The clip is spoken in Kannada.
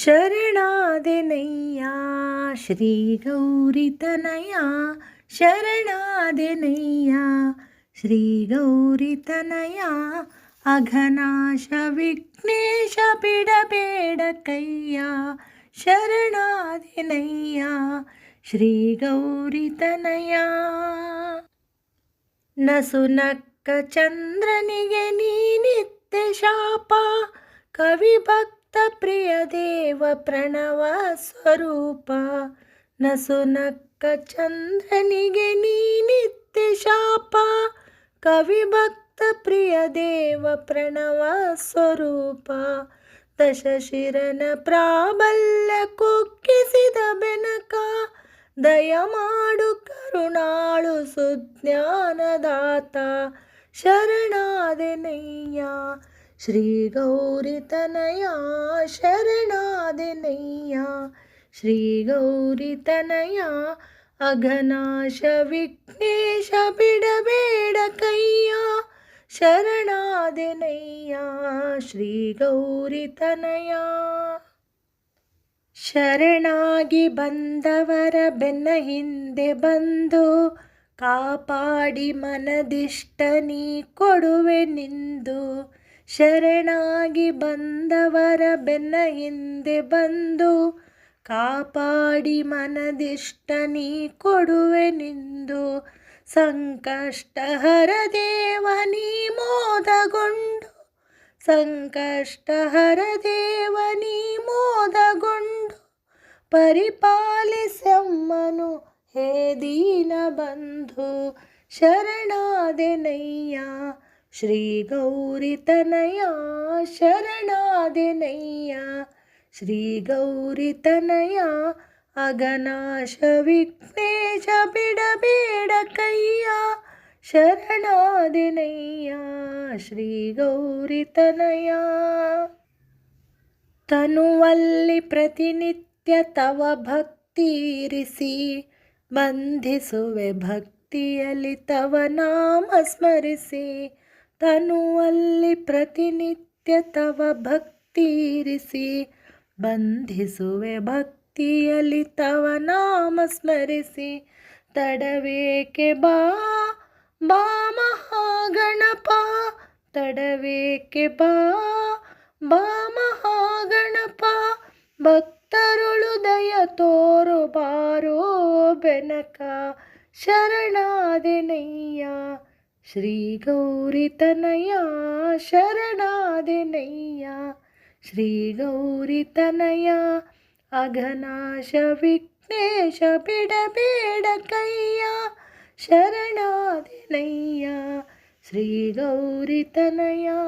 शरणादनय्या श्रीगौरितनया। शरणादेन श्रीगौरितनया। अघनाश विघ्नेश शरणादिनय्या श्रीगौरितनया। न सुनक्कचन्द्रनिग नित्यशापा कविभक् ಶ್ರೀ ಗೌರಿತನಯ ನಸುನಕ್ಕ ಚಂದ್ರನಿಗೆ ನೀನಿತ್ತೆ ಶಾಪ ಕವಿ ಭಕ್ತ ಪ್ರಿಯ ದೇವ ಪ್ರಣವ ಸ್ವರೂಪ ನಸುನಕ್ಕ ಚಂದ್ರನಿಗೆ ನೀ ನಿತ್ಯ ಶಾಪ, ಕವಿ ಭಕ್ತ ಪ್ರಿಯ ದೇವ ಪ್ರಣವ ಸ್ವರೂಪ. ದಶಶಿರನ ಪ್ರಾಬಲ್ಯ ಕುಕ್ಕಿಸಿದ ಬೆನಕ ದಯಮಾಡು ಕರುಣಾಳು ಸುಜ್ಞಾನದಾತ ಶರಣಾದೆನಯ್ಯ ಶ್ರೀ ಗೌರಿತನಯ ಶರಣಾದಿನಯ್ಯ ಶ್ರೀ ಗೌರಿತನಯ ಅಘನಾಶ ವಿಘ್ನೇಶ ಬಿಡಬೇಡ ಕೈಯ. ಶರಣಾದಿನಯ್ಯ ಶ್ರೀ ಗೌರಿತನಯ ಶರಣಾಗಿ ಬಂದವರ ಬೆನ್ನ ಹಿಂದೆ ಬಂದು ಕಾಪಾಡಿ ಮನದಿಷ್ಟನಿ ಕೊಡುವೆ ನಿಂದು. ಶರಣಾಗಿ ಬಂದವರ ಬೆನ್ನ ಹಿಂದೆ ಬಂದು ಕಾಪಾಡಿ ಮನದಿಷ್ಟ ನೀ ಕೊಡುವೆ ನಿಂದು. ಸಂಕಷ್ಟ ಹರ ದೇವ ನೀ ಮೋದಗೊಂಡು. ಸಂಕಷ್ಟ ಹರ ದೇವ ನೀ ಮೋದಗೊಂಡು. ಪರಿಪಾಲಿಸಮ್ಮನು ಹೇ ದೀನ ಬಂಧು ಶರಣಾದೆನಯ್ಯ श्रीगौरितनया शरणादिनय्या। श्रीगौरितनया नय्या श्रीगौरितनय अगनाश विघ्नेशिडबेडकय्या श्रीगौरितनया। तनुवल्लि प्रतिनित्य तव भक्तिरिसि बन्ध्ये भक्ति तव नाम स्मरिसि। ತನುವಲ್ಲಿ ಪ್ರತಿನಿತ್ಯ ತವ ಭಕ್ತಿರಿಸಿ ಬಂಧಿಸುವೆ ಭಕ್ತಿಯಲ್ಲಿ ತವ ನಾಮ ಸ್ಮರಿಸಿ, ತಡವೇಕೆ ಬಾ ಬಾ ಮಹಾಗಣಪ, ತಡವೇಕೆ ಬಾ ಬಾ ಮಹಾಗಣಪ, ಭಕ್ತರುಳು ದಯ ತೋರು ಬಾರೋ ಬೆನಕ ಶರಣಾದೆನಯ್ಯ श्रीगौरितनया शरणादिनय्या। श्रीगौरितनया अघनाश विघ्नेश पिडबपेडकैया शरणादिनय्या। श्रीगौरितनया